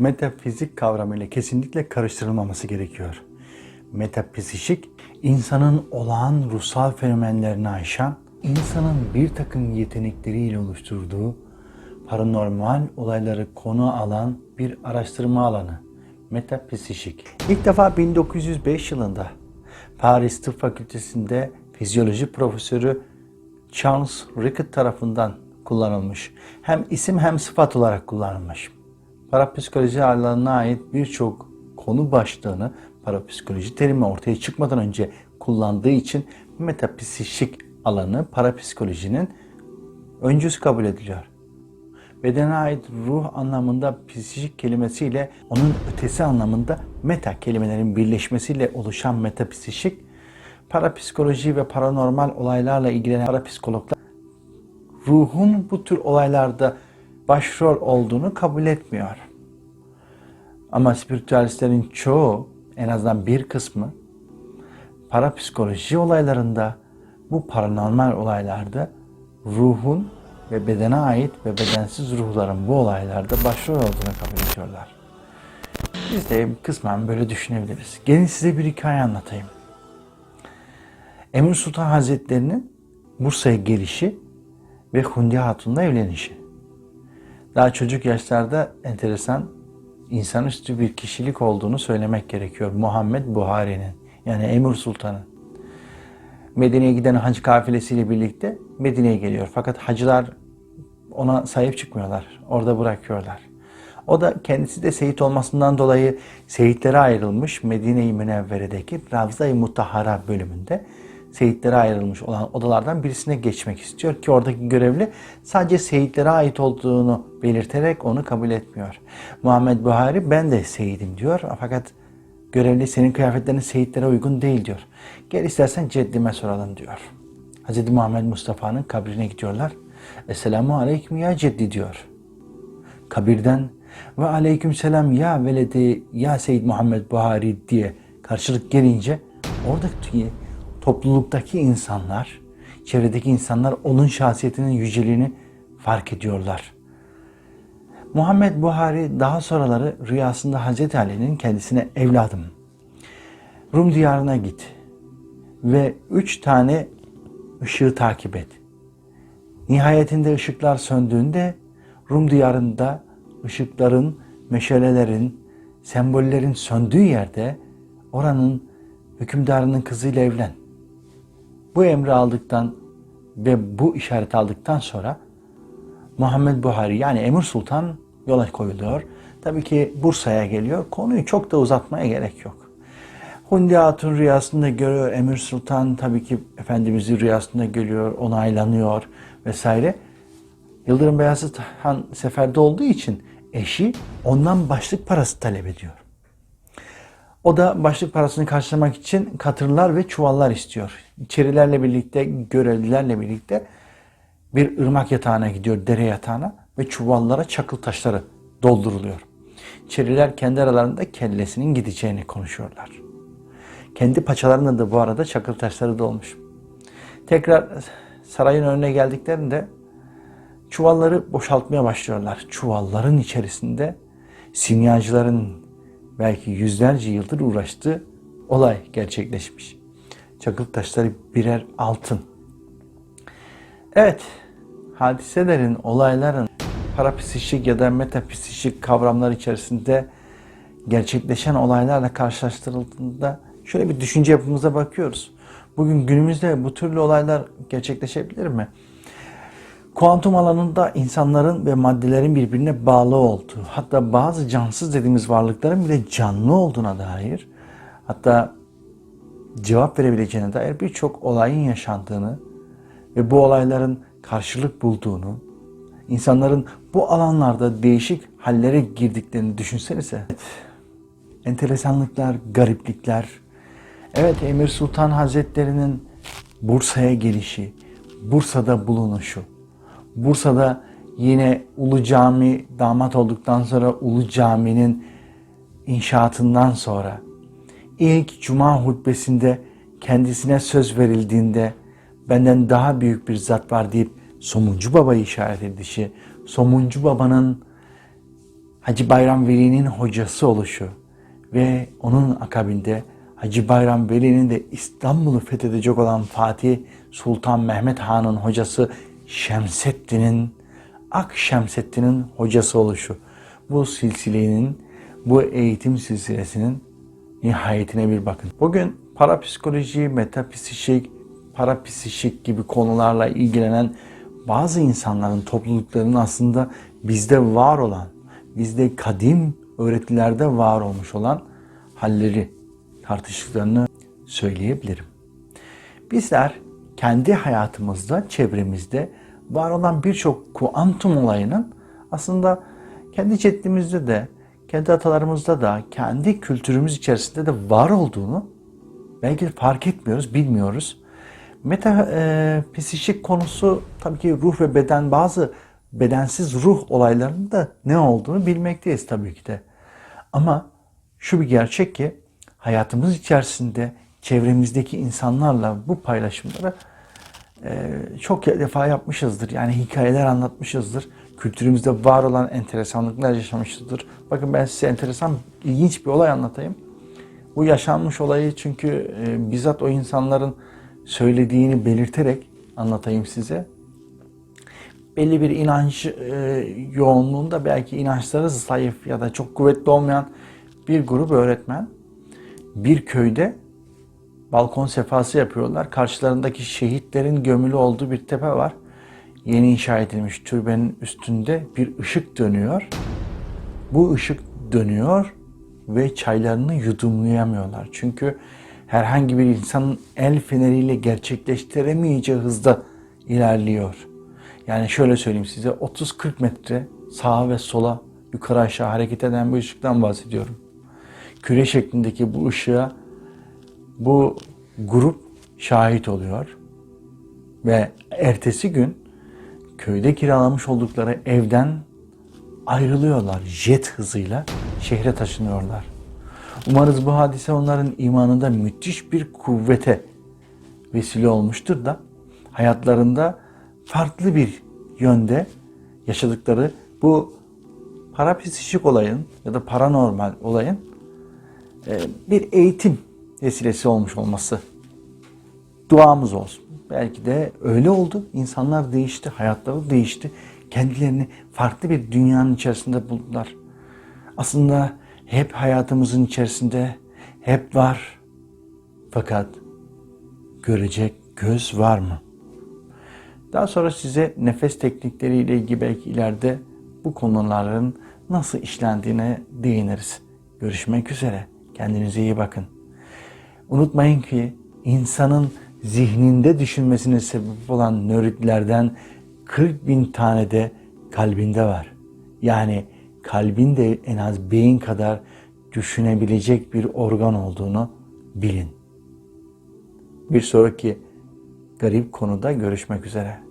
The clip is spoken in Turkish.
metafizik kavramıyla kesinlikle karıştırılmaması gerekiyor. Metafizik, insanın olağan ruhsal fenomenlerini aşan, insanın bir takım yetenekleriyle oluşturduğu paranormal olayları konu alan bir araştırma alanı. Metafizik. İlk defa 1905 yılında Paris Tıp Fakültesi'nde fizyoloji profesörü Charles Rickett tarafından kullanılmış. Hem isim hem sıfat olarak kullanılmış. Parapsikoloji alanına ait birçok konu başlığını parapsikoloji terimi ortaya çıkmadan önce kullandığı için metapsişik alanı parapsikolojinin öncüsü kabul ediliyor. Bedene ait ruh anlamında psikik kelimesiyle onun ötesi anlamında meta kelimelerin birleşmesiyle oluşan metapsişik, parapsikoloji ve paranormal olaylarla ilgilenen parapsikologlar ruhun bu tür olaylarda başrol olduğunu kabul etmiyor. Ama spiritüalistlerin çoğu, en azından bir kısmı, parapsikoloji olaylarında, bu paranormal olaylarda ruhun ve bedene ait ve bedensiz ruhların bu olaylarda başrol olduğunu kabul ediyorlar. Biz de kısmen böyle düşünebiliriz. Gelin size bir hikaye anlatayım. Emir Sultan Hazretleri'nin Bursa'ya gelişi ve Hundi Hatun'la evlenişi. Daha çocuk yaşlarda enteresan insanüstü bir kişilik olduğunu söylemek gerekiyor. Muhammed Buhari'nin yani Emir Sultan'ın. Medine'ye giden hac kafilesiyle birlikte Medine'ye geliyor. Fakat hacılar ona sahip çıkmıyorlar. Orada bırakıyorlar. O da kendisi de Seyit olmasından dolayı Seyitlere ayrılmış Medine-i Münevvere'deki Ravza-i Mutahhara bölümünde Seyitlere ayrılmış olan odalardan birisine geçmek istiyor ki oradaki görevli sadece Seyitlere ait olduğunu belirterek onu kabul etmiyor. Muhammed Buhari ben de Seyidim diyor fakat görevli senin kıyafetlerin Seyitlere uygun değil diyor. Gel istersen ceddime soralım diyor. Hz. Muhammed Mustafa'nın kabrine gidiyorlar. Esselamu aleyküm ya ceddi diyor. Kabirden ve aleyküm selam ya veledi ya Seyyid Muhammed Buhari diye karşılık gelince oradaki topluluktaki insanlar, çevredeki insanlar onun şahsiyetinin yüceliğini fark ediyorlar. Muhammed Buhari daha sonraları rüyasında Hazreti Ali'nin kendisine evladım Rum diyarına git ve üç tane ışığı takip et. Nihayetinde ışıklar söndüğünde Rum diyarında ışıkların, meşalelerin, sembollerin söndüğü yerde oranın hükümdarının kızıyla evlen. Bu emri aldıktan ve bu işareti aldıktan sonra Muhammed Buhari yani Emir Sultan yola koyuluyor. Tabii ki Bursa'ya geliyor. Konuyu çok da uzatmaya gerek yok. Hundi Hatun rüyasında görüyor. Emir Sultan tabii ki Efendimiz'i rüyasında görüyor, onaylanıyor vesaire. Yıldırım Beyazıt Han seferde olduğu için eşi ondan başlık parası talep ediyor. O da başlık parasını karşılamak için katırlar ve çuvallar istiyor. İçerilerle birlikte, görevlilerle birlikte bir ırmak yatağına gidiyor, dere yatağına ve çuvallara çakıl taşları dolduruluyor. İçeriler kendi aralarında kellesinin gideceğini konuşuyorlar. Kendi paçalarında da bu arada çakıl taşları dolmuş. Tekrar sarayın önüne geldiklerinde çuvalları boşaltmaya başlıyorlar. Çuvalların içerisinde simyacıların belki yüzlerce yıldır uğraştığı olay gerçekleşmiş. Çakıl taşları birer altın. Evet, hadiselerin, olayların parapsişik ya da metapsişik kavramlar içerisinde gerçekleşen olaylarla karşılaştırıldığında şöyle bir düşünce yapımıza bakıyoruz. Bugün günümüzde bu türlü olaylar gerçekleşebilir mi? Kuantum alanında insanların ve maddelerin birbirine bağlı olduğu, hatta bazı cansız dediğimiz varlıkların bile canlı olduğuna dair, hatta cevap verebileceğine dair birçok olayın yaşandığını ve bu olayların karşılık bulduğunu, insanların bu alanlarda değişik hallere girdiklerini düşünsenize. Evet, enteresanlıklar, gariplikler. Evet Emir Sultan Hazretleri'nin Bursa'ya gelişi, Bursa'da bulunuşu, Bursa'da yine Ulu Cami damat olduktan sonra Ulu Cami'nin inşaatından sonra ilk cuma hutbesinde kendisine söz verildiğinde benden daha büyük bir zat var deyip Somuncu Baba'yı işaret edişi, Somuncu Baba'nın Hacı Bayram Veli'nin hocası oluşu ve onun akabinde Hacı Bayram Veli'nin de İstanbul'u fethedecek olan Fatih Sultan Mehmet Han'ın hocası Şemseddin'in Ak Şemseddin'in hocası oluşu. Bu silsilenin, bu eğitim silsilesinin nihayetine bir bakın. Bugün parapsikoloji, metapsişik, parapsişik gibi konularla ilgilenen bazı insanların, toplulukların aslında bizde var olan, bizde kadim öğretilerde var olmuş olan halleri tartıştıklarını söyleyebilirim. Bizler kendi hayatımızda, çevremizde var olan birçok kuantum olayının aslında kendi ceddimizde de, kendi atalarımızda da, kendi kültürümüz içerisinde de var olduğunu belki de fark etmiyoruz, bilmiyoruz. Meta e, psikik konusu tabii ki ruh ve beden bazı bedensiz ruh olaylarının da ne olduğunu bilmekteyiz tabii ki de. Ama şu bir gerçek ki hayatımız içerisinde çevremizdeki insanlarla bu paylaşımları e, çok defa yapmışızdır. Yani hikayeler anlatmışızdır. Kültürümüzde var olan enteresanlıklar yaşamışızdır. Bakın ben size enteresan, ilginç bir olay anlatayım. Bu yaşanmış olayı çünkü e, bizzat o insanların söylediğini belirterek anlatayım size. Belli bir inanç e, yoğunluğunda belki inançları zayıf ya da çok kuvvetli olmayan bir grup öğretmen bir köyde balkon sefası yapıyorlar. Karşılarındaki şehitlerin gömülü olduğu bir tepe var. Yeni inşa edilmiş türbenin üstünde bir ışık dönüyor. Bu ışık dönüyor ve çaylarını yudumlayamıyorlar. Çünkü herhangi bir insanın el feneriyle gerçekleştiremeyeceği hızda ilerliyor. Yani şöyle söyleyeyim size 30-40 metre sağa ve sola yukarı aşağı hareket eden bir ışıktan bahsediyorum. Küre şeklindeki bu ışığa bu grup şahit oluyor ve ertesi gün köyde kiralamış oldukları evden ayrılıyorlar jet hızıyla şehre taşınıyorlar. Umarız bu hadise onların imanında müthiş bir kuvvete vesile olmuştur da hayatlarında farklı bir yönde yaşadıkları bu parapsişik olayın ya da paranormal olayın e, bir eğitim vesilesi olmuş olması duamız olsun. Belki de öyle oldu. İnsanlar değişti, hayatları değişti. Kendilerini farklı bir dünyanın içerisinde buldular. Aslında hep hayatımızın içerisinde hep var. Fakat görecek göz var mı? Daha sonra size nefes teknikleriyle ilgili belki ileride bu konuların nasıl işlendiğine değiniriz. Görüşmek üzere. Kendinize iyi bakın. Unutmayın ki insanın zihninde düşünmesine sebep olan nöritlerden 40 bin tane de kalbinde var. Yani kalbin de en az beyin kadar düşünebilecek bir organ olduğunu bilin. Bir sonraki garip konuda görüşmek üzere.